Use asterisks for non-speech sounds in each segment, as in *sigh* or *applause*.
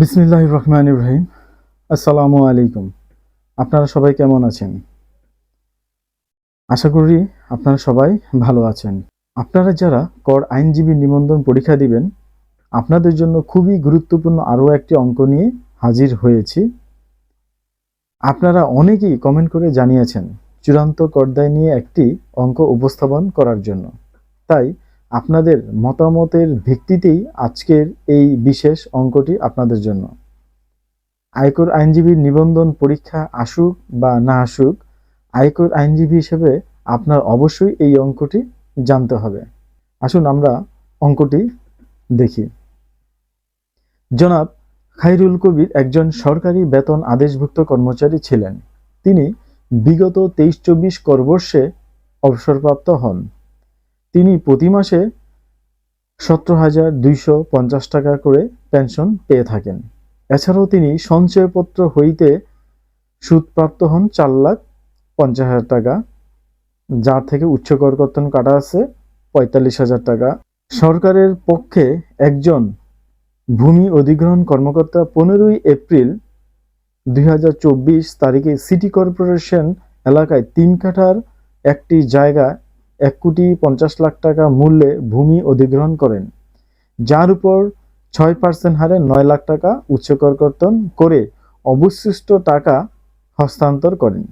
বিসমিল্লাহ রহমান ইব্রাহিম আসসালামু আলাইকুম। আপনারা সবাই কেমন আছেন? আশা করি আপনারা সবাই ভালো আছেন। আপনারা যারা কর আইনজীবী নিবন্ধন পরীক্ষা দিবেন, আপনাদের জন্য খুবই গুরুত্বপূর্ণ আরও একটি অঙ্ক নিয়ে হাজির হয়েছি। আপনারা অনেকেই কমেন্ট করে জানিয়েছেন, চূড়ান্ত করদায় নিয়ে একটি অঙ্ক উপস্থাপন করার জন্য। তাই আপনাদের মতামতের ভিত্তিতেই আজকের এই বিশেষ অঙ্কটি আপনাদের জন্য। আয়কর আইনজীবীর নিবন্ধন পরীক্ষা আসুক বা না আসুক, আয়কর আইনজীবী হিসেবে আপনার অবশ্যই এই অঙ্কটি জানতে হবে। আসুন আমরা অঙ্কটি দেখি। জনাব খাইরুল কবির একজন সরকারি বেতন আদেশভুক্ত কর্মচারী ছিলেন। তিনি বিগত তেইশ চব্বিশ করবর্ষে অবসরপ্রাপ্ত হন। তিনি প্রতি মাসে সতেরো হাজার দুইশো পঞ্চাশ টাকা করে পেনশন পেয়ে থাকেন। এছাড়াও তিনি সঞ্চয়পত্র হইতে সুদপ্রাপ্ত হন চার লাখ পঞ্চাশ হাজার টাকা, যার থেকে উচ্চ করকর্তন কাটা আছে পঁয়তাল্লিশ হাজার টাকা। সরকারের পক্ষে একজন ভূমি অধিগ্রহণ কর্মকর্তা পনেরোই এপ্রিল দুই হাজার চব্বিশ তারিখে সিটি কর্পোরেশন এলাকায় তিন কাঠার একটি জায়গা এক কোটি পঞ্চাশ লাখ টাকা মূল্যে ভূমি অধিগ্রহণ করেন, যার উপর ছয় পার্সেন্ট হারে নয় লাখ টাকা উচ্চ কর্তন করে অবশিষ্ট টাকা হস্তান্তর করেন।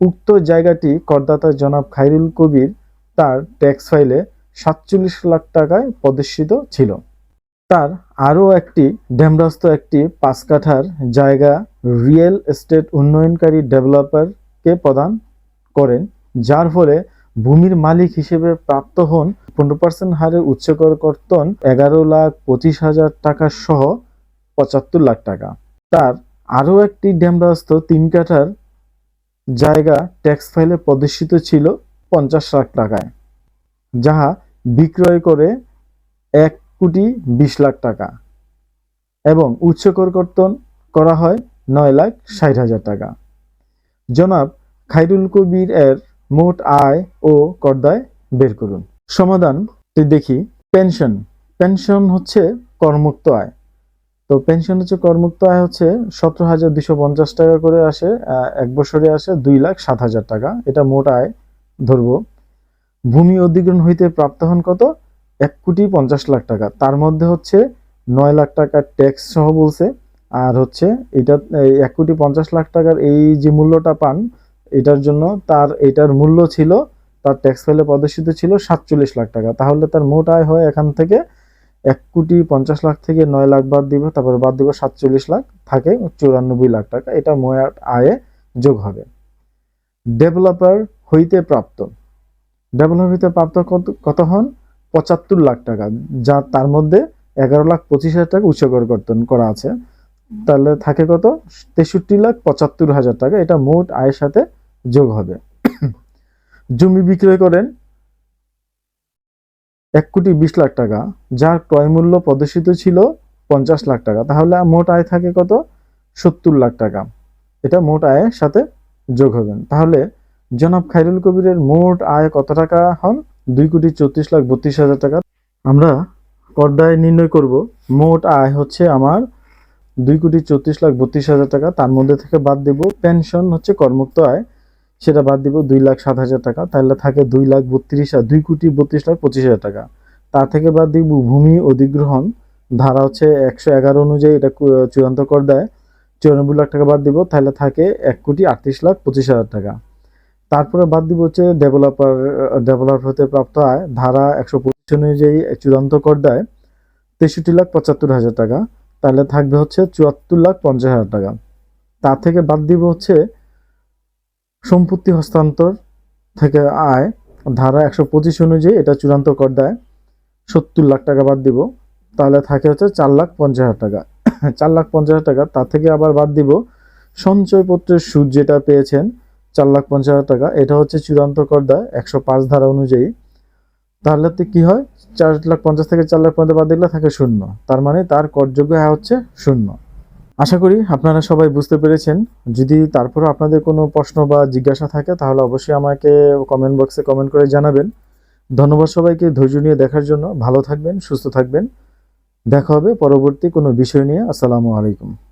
উক্ত জায়গাটি করদাতা জনাব খাইরুল কবির তার ট্যাক্স ফাইলে সাতচল্লিশ লাখ টাকায় প্রদর্শিত ছিল। তার আরও একটি ড্যামরাস্ত একটি পাঁচ কাঠার জায়গা রিয়েল এস্টেট উন্নয়নকারী ডেভেলপারকে প্রদান করেন, যার ফলে ভূমির মালিক হিসেবে প্রাপ্ত হন পনেরো পার্সেন্ট হারে উচ্চ কর কর্তন এগারো লাখ পঁচিশ হাজার টাকা সহ পঁচাত্তর লাখ টাকা। তার আরও একটি ড্যামরাস্ত তিন কাঠার জায়গা ট্যাক্স ফাইলে প্রদর্শিত ছিল পঞ্চাশ লাখ টাকায়, যাহা বিক্রয় করে এক কোটি বিশ লাখ টাকা এবং উচ্চ কর কর্তন করা হয় নয় লাখ ষাট হাজার টাকা। জনাব খাইরুল কবির এর মোট আয় ও করদায় বের করুন। সমাধান দেখি, পেনশন। পেনশন হচ্ছে কর্মুক্ত আয়। তো পেনশন হচ্ছে কর্মুক্ত আয় হচ্ছে সতেরো হাজার দুশো পঞ্চাশ টাকা করে আসে এক বছরে আসে দুই লাখ সাত হাজার টাকা। এটা মোট আয় ধরবো। ভূমি অধিগ্রহণ হইতে প্রাপ্ত হন কত? এক কোটি পঞ্চাশ লাখ টাকা। তার মধ্যে হচ্ছে নয় লাখ টাকা ট্যাক্স সহ বলছে। আর হচ্ছে এটা এক কোটি পঞ্চাশ লাখ টাকার এই যে মূল্যটা পান এটার জন্য তার, এটার মূল্য ছিল, তার ট্যাক্স ফাইলে প্রদর্শিত ছিল সাতচল্লিশ লাখ টাকা। তাহলে তার মোট আয় হয় এখান থেকে এক কোটি পঞ্চাশ লাখ থেকে নয় লাখ বাদ দিব, তারপরে বাদ দিব সাতচল্লিশ লাখ, থাকে চুরানব্বই লাখ টাকা। এটা মোট আয়ে যোগ হবে। ডেভেলপার হইতে প্রাপ্ত। ডেভেলপার হইতে প্রাপ্ত কত কত হন? পঁচাত্তর লাখ টাকা, যা তার মধ্যে এগারো লাখ পঁচিশ হাজার টাকা উচ্চ কর্তন করা আছে। তাহলে থাকে কত? তেষট্টি লাখ পঁচাত্তর হাজার টাকা। এটা মোট আয়ের সাথে যোগ হবে। জমি বিক্রয় করেন এক কোটি বিশ লাখ টাকা, যার ক্রয় মূল্য প্রদর্শিত ছিল পঞ্চাশ লাখ টাকা। তাহলে মোট আয় থাকে কত? সত্তর লাখ টাকা। এটা মোট আয়ের সাথে যোগ হবেন। তাহলে জনাব খাইরুল কবিরের মোট আয় কত টাকা হন? দুই কোটি চৌত্রিশ লাখ বত্রিশ হাজার টাকা। আমরা করদায় নির্ণয় করব। মোট আয় হচ্ছে আমার দুই কোটি চৌত্রিশ লাখ বত্রিশ হাজার টাকা। তার মধ্যে থেকে বাদ দেব। পেনশন হচ্ছে কর্মুক্ত আয়। সেটা বাদ দিব দুই লাখ সাত হাজার টাকা, তাহলে থাকে দুই লাখ বত্রিশ দুই কোটি বত্রিশ লাখ পঁচিশ হাজার টাকা। তার থেকে বাদ দিব ভূমি অধিগ্রহণ, ধারা হচ্ছে একশো এগারো অনুযায়ী এটা চূড়ান্ত কর দেয়। চুরানব্বই লাখ টাকা বাদ দিব, তাহলে থাকে এক কোটি আটত্রিশ লাখ পঁচিশ হাজার টাকা। তারপরে বাদ দিব হচ্ছে ডেভেলপার ডেভেলপার হতে প্রাপ্ত আয়, ধারা একশো পঁচিশ অনুযায়ী চূড়ান্ত কর দেয় তেষট্টি লাখ পঁচাত্তর হাজার টাকা, তাহলে থাকবে হচ্ছে চুয়াত্তর লাখ পঞ্চাশ হাজার টাকা। তার থেকে বাদ দিব হচ্ছে সম্পত্তি হস্তান্তর থেকে আয়, ধারা একশো পঁচিশ অনুযায়ী এটা চূড়ান্ত কর দেয়, সত্তর লাখ টাকা বাদ দিব, তাহলে থাকে হচ্ছে চার লাখ পঞ্চাশ হাজার টাকা। *coughs* চার লাখ পঞ্চাশ হাজার টাকা তার থেকে আবার বাদ দিব সঞ্চয়পত্রের সুদ যেটা পেয়েছেন, চার লাখ পঞ্চাশ হাজার টাকা, এটা হচ্ছে চূড়ান্ত কর দেয় একশো পাঁচ ধারা অনুযায়ী। তাহলে তো কি হয়? চার লাখ পঞ্চাশ থেকে চার লাখ পঞ্চাশ বাদ দিলে থাকে শূন্য, তার মানে তার করযোগ্য হ্যাঁ হচ্ছে শূন্য। আশা করি আপনারা সবাই বুঝতে পেরেছেন। যদি তারপরও আপনাদের কোনো প্রশ্ন বা জিজ্ঞাসা থাকে, তাহলে অবশ্যই আমাকে কমেন্ট বক্সে কমেন্ট করে জানাবেন। ধন্যবাদ সবাইকে ধৈর্য নিয়ে দেখার জন্য। ভালো থাকবেন, সুস্থ থাকবেন। দেখা হবে পরবর্তী কোনো বিষয় নিয়ে। আসসালামু আলাইকুম।